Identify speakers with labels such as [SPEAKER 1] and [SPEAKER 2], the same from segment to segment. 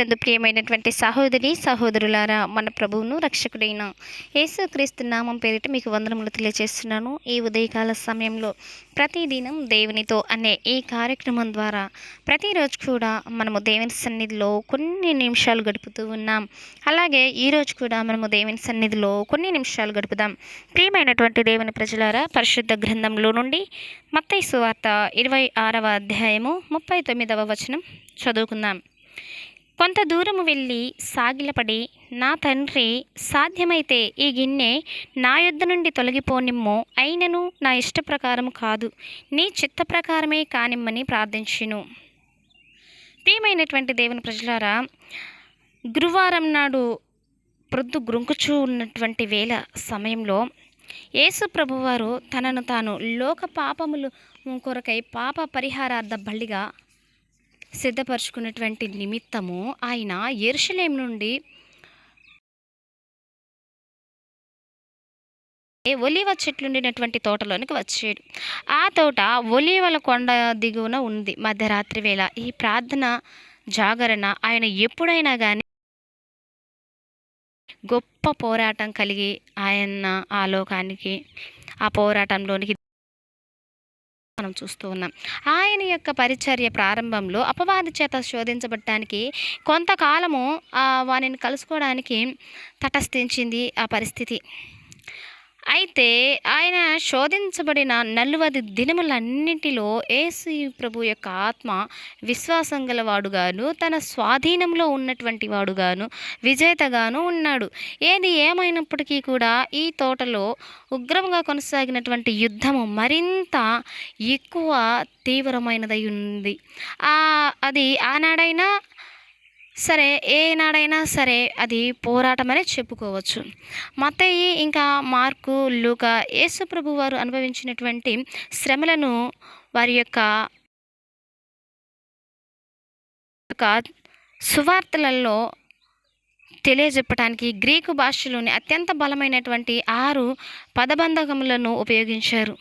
[SPEAKER 1] క్రీస్తునందు ప్రియమైనటువంటి సహోదరి సహోదరులారా మన ప్రభువును రక్షకుడైన యేసుక్రీస్తు నామం పేరిట మీకు వందనములు తెలియజేస్తున్నాను. ఈ ఉదయకాల సమయంలో ప్రతిదినం దేవునితో అనే ఈ కార్యక్రమం ద్వారా ప్రతిరోజు కూడా మనము దేవుని సన్నిధిలో కొన్ని నిమిషాలు గడుపుతూ ఉన్నాం. అలాగే ఈరోజు కూడా మనము దేవుని సన్నిధిలో కొన్ని నిమిషాలు గడుపుదాం. ప్రియమైనటువంటి దేవుని ప్రజలారా పరిశుద్ధ గ్రంథంలో నుండి మత్తయి సువార్త ఇరవై ఆరవ అధ్యాయము ముప్పై తొమ్మిదవ వచనం చదువుకుందాం. కొంత దూరము వెళ్ళి సాగిలపడి నా తండ్రి సాధ్యమైతే ఈ గిన్నె నా యొద్ద నుండి తొలగిపోనిమ్ము. అయినను నా ఇష్ట ప్రకారం కాదు. నీ చిత్త ప్రకారమే కానిమ్మని ప్రార్థించును. ప్రియమైనటువంటి దేవుని ప్రజలారా గురువారం నాడు ప్రొద్దు గ్రుంకుచూ ఉన్నటువంటి వేళ సమయంలో యేసు ప్రభువారు తనను తాను లోక పాపములు కొరకై పాప పరిహారార్థ బలిగా సిద్ధపరచుకున్నటువంటి నిమిత్తము ఆయన ఎరుషలేం నుండి ఒలివ చెట్లుండినటువంటి తోటలోనికి వచ్చాడు. ఆ తోట ఒలివల కొండ దిగువన ఉంది. మధ్యరాత్రి వేళ ఈ ప్రార్థన జాగరణ ఆయన ఎప్పుడైనా కానీ గొప్ప పోరాటం కలిగి ఆయన ఆ లోకానికి ఆ పోరాటంలోనికి మనం చూస్తూ ఉన్నాం. ఆయన యొక్క పరిచర్య ప్రారంభంలో అపవాది చేత శోధించబడటానికి కొంతకాలము ఆ వానిని కలుసుకోవడానికి తటస్థించింది ఆ పరిస్థితి. అయితే ఆయన శోధించబడిన నలువది దినములన్నింటిలో ఏసు ప్రభు యొక్క ఆత్మ విశ్వాసం గలవాడుగాను తన స్వాధీనంలో ఉన్నటువంటి వాడుగాను విజేతగాను ఉన్నాడు. ఏది ఏమైనప్పటికీ కూడా ఈ తోటలో ఉగ్రంగా కొనసాగినటువంటి యుద్ధము మరింత ఎక్కువ తీవ్రమైనదై ఉంది. అది ఆనాడైనా సరే ఏనాడైనా సరే అది పోరాటం అనే చెప్పుకోవచ్చు. మతయి ఇంకా మార్కు లూక యేసుప్రభు వారు అనుభవించినటువంటి శ్రమలను వారి యొక్క యొక్క సువార్తలలో తెలియజెప్పడానికి గ్రీకు భాషలోని అత్యంత బలమైనటువంటి ఆరు పదబంధకములను ఉపయోగించారు.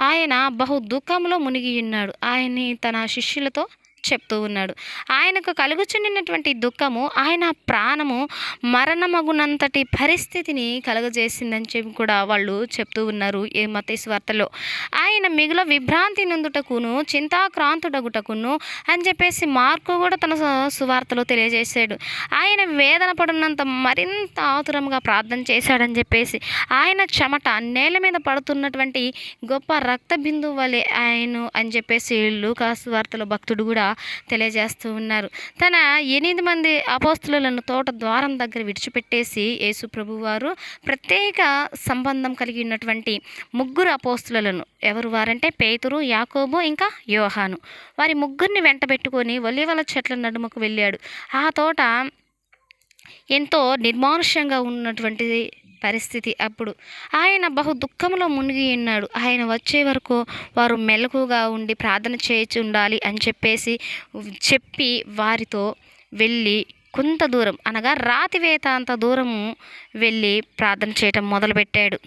[SPEAKER 1] ఆయన బహు దుఃఖంలో మునిగి ఉన్నాడు. ఆయన్ని తన శిష్యులతో చెప్తూ ఉన్నాడు. ఆయనకు కలుగుచుండినటువంటి దుఃఖము ఆయన ప్రాణము మరణమగునంతటి పరిస్థితిని కలుగజేసిందని చెప్పి కూడా వాళ్ళు చెప్తూ ఉన్నారు ఏ మతేశ్వార్తలో ఆయన మిగుల విభ్రాంతి నందుటకును చింతాక్రాంతుడగుటకును అని చెప్పేసి మార్కు కూడా తన సువార్తలో తెలియజేశాడు. ఆయన వేదన పడినంత మరింత ఆతురంగా ప్రార్థన చేశాడని చెప్పేసి ఆయన చెమట నేల మీద పడుతున్నటువంటి గొప్ప రక్త బిందువు వలె ఆయన అని చెప్పేసి లూకాసు వార్తలో భక్తుడు కూడా తెలియజేస్తూ ఉన్నారు. తన ఎనిమిది మంది అపోస్తులను తోట ద్వారం దగ్గర విడిచిపెట్టేసి యేసు ప్రభువారు ప్రత్యేక సంబంధం కలిగి ఉన్నటువంటి ముగ్గురు అపోస్తులను ఎవరు వారంటే పేతురు యాకోబు ఇంకా యోహాను. వారి ముగ్గురిని వెంటబెట్టుకొని ఒలివల చెట్ల నడుముకు వెళ్ళాడు. ఆ తోట ఎంతో నిర్మానుష్యంగా ఉన్నటువంటి పరిస్థితి అప్పుడు. ఆయన బహు దుఃఖంలో మునిగి ఉన్నాడు. ఆయన వచ్చే వరకు వారు మెలకుగా ఉండి ప్రార్థన చేయించి ఉండాలి అని చెప్పేసి చెప్పి వారితో వెళ్ళి కొంత దూరం అనగా రాతివేత అంత దూరము వెళ్ళి ప్రార్థన చేయటం మొదలుపెట్టాడు.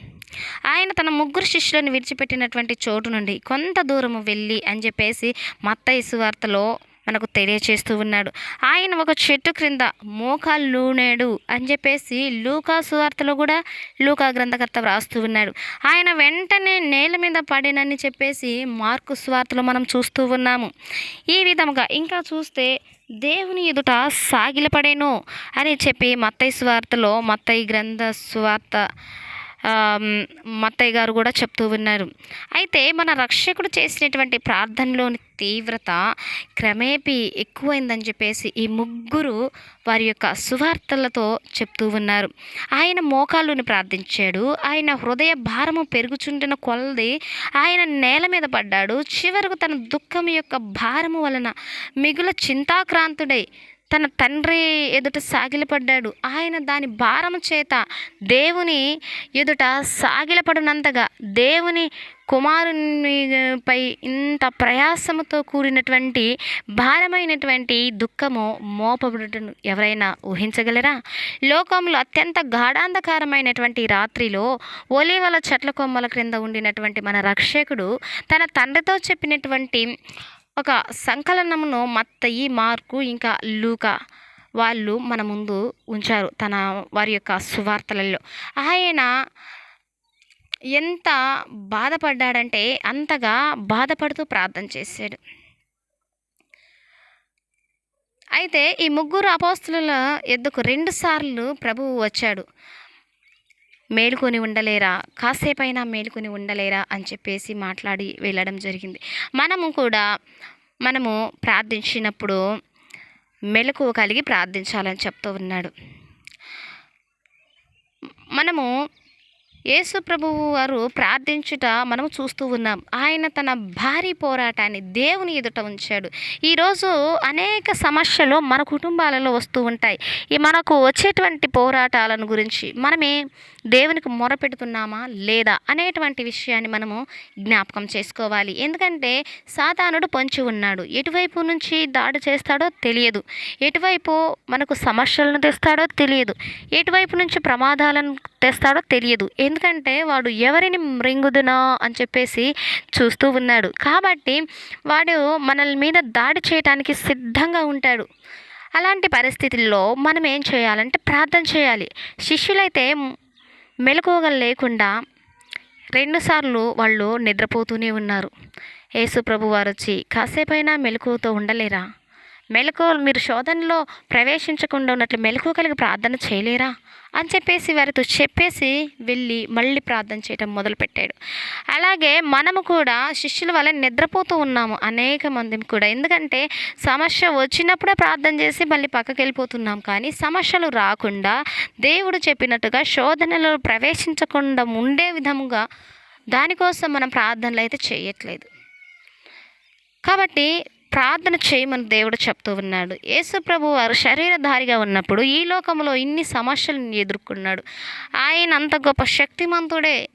[SPEAKER 1] ఆయన తన ముగ్గురు శిష్యులను విడిచిపెట్టినటువంటి చోటు నుండి కొంత దూరము వెళ్ళి అని చెప్పేసి మత్త వార్తలో మనకు తెలియచేస్తూ ఉన్నాడు. ఆయన ఒక చెట్టు క్రింద మోకాలు లూనేడు అని చెప్పేసి లూకా సువార్తలో కూడా లూకా గ్రంథకర్త వ్రాస్తూ ఉన్నాడు. ఆయన వెంటనే నేల మీద పడినని చెప్పేసి మార్కు సువార్తలో మనం చూస్తూ ఉన్నాము. ఈ విధముగా ఇంకా చూస్తే దేవుని ఎదుట సాగిలపడేను అని చెప్పి మత్తయ్య సువార్తలో మత్తయి గ్రంథ సువార్త మత్తయ్య గారు కూడా చెప్తూ ఉన్నారు అయితే మన రక్షకుడు చేసినటువంటి ప్రార్థనలోని తీవ్రత క్రమేపీ ఎక్కువైందని చెప్పేసి ఈ ముగ్గురు వారి యొక్క సువార్తలతో చెప్తూ ఉన్నారు. ఆయన మోకాళ్ళుని ప్రార్థించాడు. ఆయన హృదయ భారము పెరుగుచుండిన కొలది ఆయన నేల మీద పడ్డాడు. చివరకు తన దుఃఖం యొక్క భారము వలన మిగుల చింతాక్రాంతుడై తన తండ్రి ఎదుట సాగిలపడ్డాడు. ఆయన దాని భారం చేత దేవుని ఎదుట సాగిలపడినంతగా దేవుని కుమారునిపై ఇంత ప్రయాసముతో కూడినటువంటి భారమైనటువంటి దుఃఖము మోపబడుటను ఎవరైనా ఊహించగలరా? లోకంలో అత్యంత గాఢాంధకారమైనటువంటి రాత్రిలో ఒలివల చెట్ల కొమ్మల క్రింద ఉండినటువంటి మన రక్షకుడు తన తండ్రితో చెప్పినటువంటి ఒక సంకలనమును మత్తయి మార్కు ఇంకా లూకా. వాళ్ళు మన ముందు ఉంచారు తన వారి యొక్క సువార్తలలో. ఆయన ఎంత బాధపడ్డాడంటే అంతగా బాధపడుతూ ప్రార్థన చేశాడు. అయితే ఈ ముగ్గురు అపోస్తుల ఎద్దుకు రెండుసార్లు ప్రభువు వచ్చాడు. మేలుకొని ఉండలేరా? కాసేపైనా మేలుకొని ఉండలేరా? అని చెప్పేసి మాట్లాడి వెళ్ళడం జరిగింది. మనము కూడా మనము ప్రార్థించినప్పుడు మెలకువ కలిగి ప్రార్థించాలని చెప్తూ ఉన్నాడు. మనము యేసు ప్రభువు వారు ప్రార్థించుట మనం చూస్తూ ఉన్నాం. ఆయన తన భారీ పోరాటాన్ని దేవుని ఎదుట ఉంచాడు. ఈరోజు అనేక సమస్యలు మన కుటుంబాలలో వస్తూ ఉంటాయి. ఈ మనకు వచ్చేటువంటి పోరాటాలను గురించి మనమే దేవునికి మొరపెడుతున్నామా లేదా అనేటువంటి విషయాన్ని మనము జ్ఞాపకం చేసుకోవాలి. ఎందుకంటే సాతానుడు పొంచి ఉన్నాడు. ఎటువైపు నుంచి దాడి చేస్తాడో తెలియదు. ఎటువైపు మనకు సమస్యలను తెస్తాడో తెలియదు. ఎటువైపు నుంచి ప్రమాదాలను తెస్తాడో తెలియదు. ఎందుకంటే వాడు ఎవరిని మృంగుదునా అని చెప్పేసి చూస్తూ ఉన్నాడు. కాబట్టి వాడు మనల్ మీద దాడి చేయడానికి సిద్ధంగా ఉంటాడు. అలాంటి పరిస్థితుల్లో మనం ఏం చేయాలంటే ప్రార్థన చేయాలి. శిష్యులైతే మెలకువగా లేకుండా రెండుసార్లు వాళ్ళు నిద్రపోతూనే ఉన్నారు. యేసు ప్రభు వారు వచ్చి కాసేపైనా మెలకువతో ఉండలేరా? మెలకు మీరు శోధనలో ప్రవేశించకుండా ఉన్నట్లు మెలకు కలిగి ప్రార్థన చేయలేరా? అని చెప్పేసి వారితో చెప్పేసి వెళ్ళి మళ్ళీ ప్రార్థన చేయడం మొదలుపెట్టాడు. అలాగే మనము కూడా శిష్యుల వల్ల నిద్రపోతూ ఉన్నాము అనేక మంది కూడా. ఎందుకంటే సమస్య వచ్చినప్పుడే ప్రార్థన చేసి మళ్ళీ పక్కకి వెళ్ళిపోతున్నాం. కానీ సమస్యలు రాకుండా దేవుడు చెప్పినట్టుగా శోధనలో ప్రవేశించకుండా ఉండే విధముగా దానికోసం మనం ప్రార్థనలు అయితే చేయట్లేదు. కాబట్టి ప్రార్థన చేయమని దేవుడు చెప్తూ ఉన్నాడు. యేసుప్రభు వారు శరీరధారిగా ఉన్నప్పుడు ఈ లోకంలో ఇన్ని సమస్యలను ఎదుర్కొన్నాడు. ఆయన అంత గొప్ప శక్తిమంతుడే.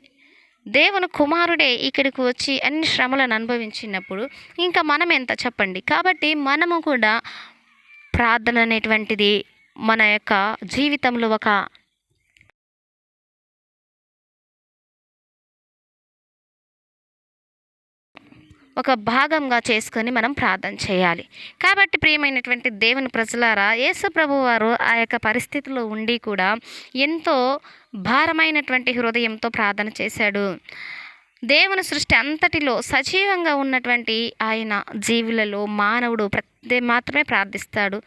[SPEAKER 1] దేవుని కుమారుడే ఇక్కడికి వచ్చి అన్ని శ్రమలను అనుభవించినప్పుడు ఇంకా మనం ఎంత చెప్పండి? కాబట్టి మనము కూడా ప్రార్థన అనేటువంటిది మన యొక్క జీవితంలో ఒక ఒక భాగంగా చేసుకొని మనం ప్రార్థన చేయాలి. కాబట్టి ప్రియమైనటువంటి దేవుని ప్రజలారా యేసుప్రభు వారు ఆ యొక్క పరిస్థితిలో ఉండి కూడా ఎంతో భారమైనటువంటి హృదయంతో ప్రార్థన చేశాడు. దేవుని సృష్టి అంతటిలో సజీవంగా ఉన్నటువంటి ఆయన జీవులలో మానవుడు ప్రతి మాత్రమే ప్రార్థిస్తాడు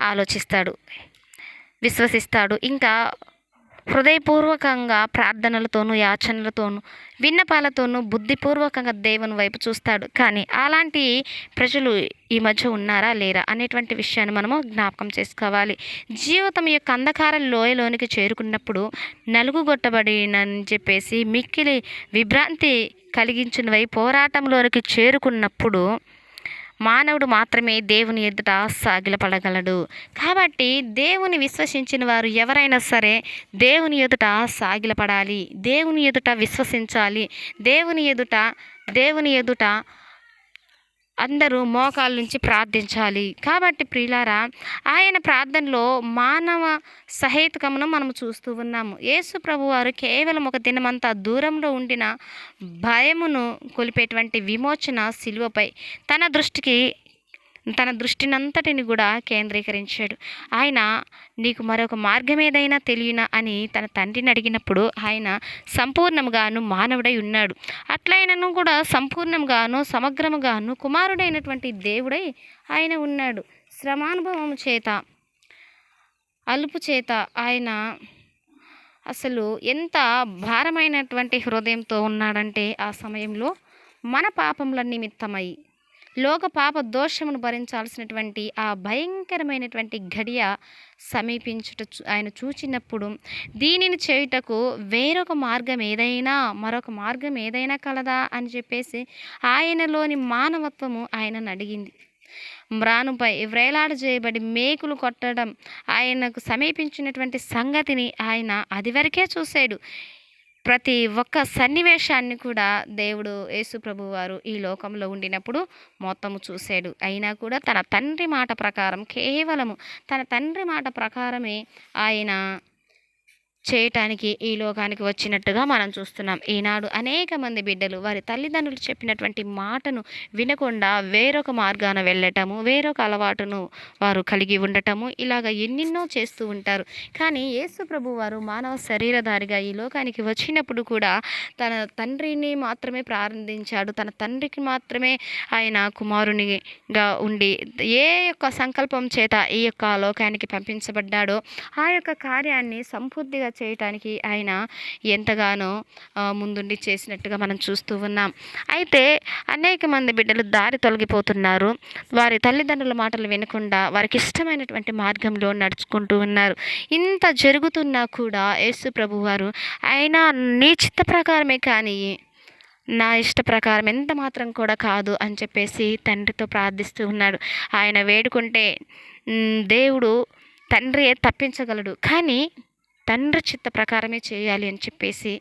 [SPEAKER 1] ఆలోచిస్తాడు విశ్వసిస్తాడు. ఇంకా హృదయపూర్వకంగా ప్రార్థనలతోనూ యాచనలతోనూ విన్నపాలతోనూ బుద్ధిపూర్వకంగా దేవుని వైపు చూస్తాడు. కానీ అలాంటి ప్రజలు ఈ మధ్య ఉన్నారా లేరా అనేటువంటి విషయాన్ని మనము జ్ఞాపకం చేసుకోవాలి. జీవితం యొక్క అంధకార లోయలోనికి చేరుకున్నప్పుడు నలుగుగొట్టబడినని చెప్పేసి మిక్కిలి విభ్రాంతి కలిగించినవై పోరాటంలోనికి చేరుకున్నప్పుడు మానవుడు మాత్రమే దేవుని ఎదుట సాగిలపడగలడు. కాబట్టి దేవుని విశ్వసించిన వారు ఎవరైనా సరే దేవుని ఎదుట సాగిలపడాలి. దేవుని ఎదుట విశ్వసించాలి. దేవుని ఎదుట దేవుని ఎదుట అందరూ మోకాల నుంచి ప్రార్థించాలి. కాబట్టి ప్రియులారా ఆయన ప్రార్థనలో మానవ సహేతుకమును మనం చూస్తూ ఉన్నాము. యేసు ప్రభు వారు కేవలం ఒక దినమంతా దూరంలో ఉండిన భయమును కొలిపేటువంటి విమోచన శిలువపై తన దృష్టికి తన దృష్టినంతటిని కూడా కేంద్రీకరించాడు. ఆయన నీకు మరొక మార్గం ఏదైనా తెలియనా? అని తన తండ్రిని అడిగినప్పుడు ఆయన సంపూర్ణంగాను మానవుడై ఉన్నాడు. అట్లయినను కూడా సంపూర్ణంగాను సమగ్రముగాను కుమారుడైనటువంటి దేవుడై ఆయన ఉన్నాడు. శ్రమానుభవం చేత అలుపు చేత ఆయన అసలు ఎంత భారమైనటువంటి హృదయంతో ఉన్నాడంటే ఆ సమయంలో మన పాపముల నిమిత్తమై లోక పాప దోషమును భరించాల్సినటువంటి ఆ భయంకరమైనటువంటి ఘడియ సమీపించుట చూ- ఆయన చూచినప్పుడు దీనిని చేయుటకు వేరొక మార్గం ఏదైనా మరొక మార్గం ఏదైనా కలదా అని చెప్పేసి ఆయనలోని మానవత్వము ఆయనను అడిగింది. మ్రానుపై వ్రేలాడ చేయబడి మేకులు కొట్టడం ఆయనకు సమీపించినటువంటి సంగతిని ఆయన అదివరకే చూశాడు. ప్రతి ఒక్క సన్నివేశాన్ని కూడా దేవుడు యేసుప్రభు వారు ఈ లోకంలో ఉండినప్పుడు మొత్తము చూశాడు. అయినా కూడా తన తండ్రి మాట ప్రకారం కేవలము తన తండ్రి మాట ప్రకారమే ఆయన చేయటానికి ఈ లోకానికి వచ్చినట్టుగా మనం చూస్తున్నాం. ఈనాడు అనేక మంది బిడ్డలు వారి తల్లిదండ్రులు చెప్పినటువంటి మాటను వినకుండా వేరొక మార్గాన వెళ్ళటము వేరొక అలవాటును వారు కలిగి ఉండటము ఇలాగ ఎన్నెన్నో చేస్తూ ఉంటారు. కానీ యేసు ప్రభు వారు మానవ శరీరధారిగా ఈ లోకానికి వచ్చినప్పుడు కూడా తన తండ్రిని మాత్రమే ప్రారంభించాడు తన తండ్రికి మాత్రమే ఆయన కుమారునిగా ఉండి ఏ యొక్క సంకల్పం చేత ఈ యొక్క లోకానికి పంపించబడ్డాడో ఆ యొక్క కార్యాన్ని సంపూర్తిగా చేయటానికి ఆయన ఎంతగానో ముందుండి చేసినట్టుగా మనం చూస్తూ ఉన్నాం. అయితే అనేక మంది బిడ్డలు దారి తొలగిపోతున్నారు. వారి తల్లిదండ్రుల మాటలు వినకుండా వారికి ఇష్టమైనటువంటి మార్గంలో నడుచుకుంటూ ఉన్నారు. ఇంత జరుగుతున్నా కూడా యేసు ప్రభు వారు ఆయన నీ చిత్త ప్రకారమే కానీ నా ఇష్ట ప్రకారం ఎంత మాత్రం కూడా కాదు అని చెప్పేసి తండ్రితో ప్రార్థిస్తూ ఉన్నాడు. ఆయన వేడుకుంటే దేవుడు తండ్రియే తప్పించగలడు. కానీ తండ్రి చిత్త ప్రకారమే చేయాలి అని చెప్పేసి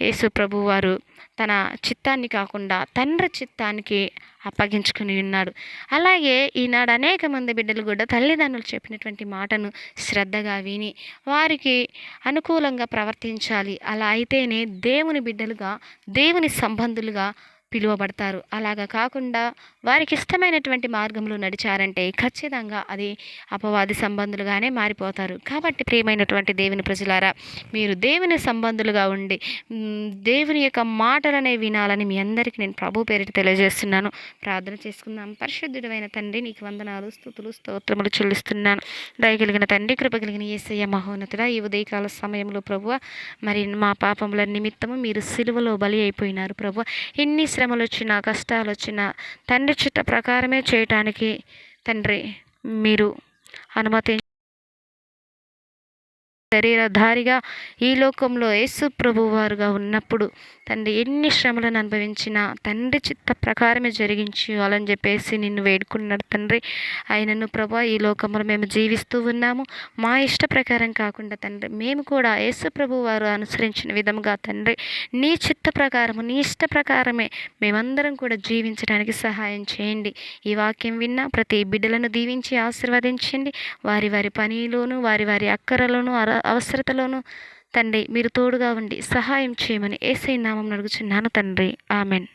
[SPEAKER 1] యేసు ప్రభు వారు తన చిత్తాన్ని కాకుండా తండ్రి చిత్తానికి అప్పగించుకుని ఉన్నాడు. అలాగే ఈనాడు అనేక మంది బిడ్డలు కూడా తల్లిదండ్రులు చెప్పినటువంటి మాటను శ్రద్ధగా విని వారికి అనుకూలంగా ప్రవర్తించాలి. అలా అయితేనే దేవుని బిడ్డలుగా దేవుని సంబంధులుగా పిలువబడతారు. అలాగా కాకుండా వారికి ఇష్టమైనటువంటి మార్గంలో నడిచారంటే ఖచ్చితంగా అది అపవాది సంబంధులుగానే మారిపోతారు. కాబట్టి ప్రియమైనటువంటి దేవుని ప్రజలారా మీరు దేవుని సంబంధులుగా ఉండి దేవుని యొక్క మాటలనే వినాలని మీ అందరికీ నేను ప్రభు పేరిట తెలియజేస్తున్నాను. ప్రార్థన చేసుకుందాం. పరిశుద్ధుడైన తండ్రి నీకు వందనాలు స్థుతులు స్తోత్రములు చెల్లిస్తున్నాను. దయగలిగిన తండ్రి కృప కలిగిన ఏసయ్య మహోన్నతుడ ఈ ఉదయకాల సమయంలో ప్రభు మరి మా పాపముల నిమిత్తము మీరు సిలువలో బలి అయిపోయినారు ప్రభు ఎన్ని శ్రమలు వచ్చినా కష్టాలు వచ్చినా తండ్రి చిత్త ప్రకారమే చేయటానికి తండ్రి మీరు అనుమతి శరీరధారిగా ఈ లోకంలో యేసు ప్రభు వారుగా ఉన్నప్పుడు తండ్రి ఎన్ని శ్రమలను అనుభవించినా తండ్రి చిత్త ప్రకారమే జరిగించాలని చెప్పేసి నిన్ను వేడుకున్నాడు తండ్రి. ఆయనను ప్రభా ఈ లోకంలో మేము జీవిస్తూ ఉన్నాము. మా ఇష్ట ప్రకారం కాకుండా తండ్రి మేము కూడా యేసు ప్రభు వారు అనుసరించిన విధముగా తండ్రి నీ చిత్త ప్రకారము నీ ఇష్ట ప్రకారమే మేమందరం కూడా జీవించడానికి సహాయం చేయండి. ఈ వాక్యం విన్న ప్రతి బిడ్డలను దీవించి ఆశీర్వదించండి. వారి వారి పనిలోను వారి వారి అక్కరలోను అర అవసరతలోనూ తండ్రి మీరు తోడుగా ఉండి సహాయం చేయమని ఏసై నామం నడుగుచున్నాను తండ్రి. ఆమెన్.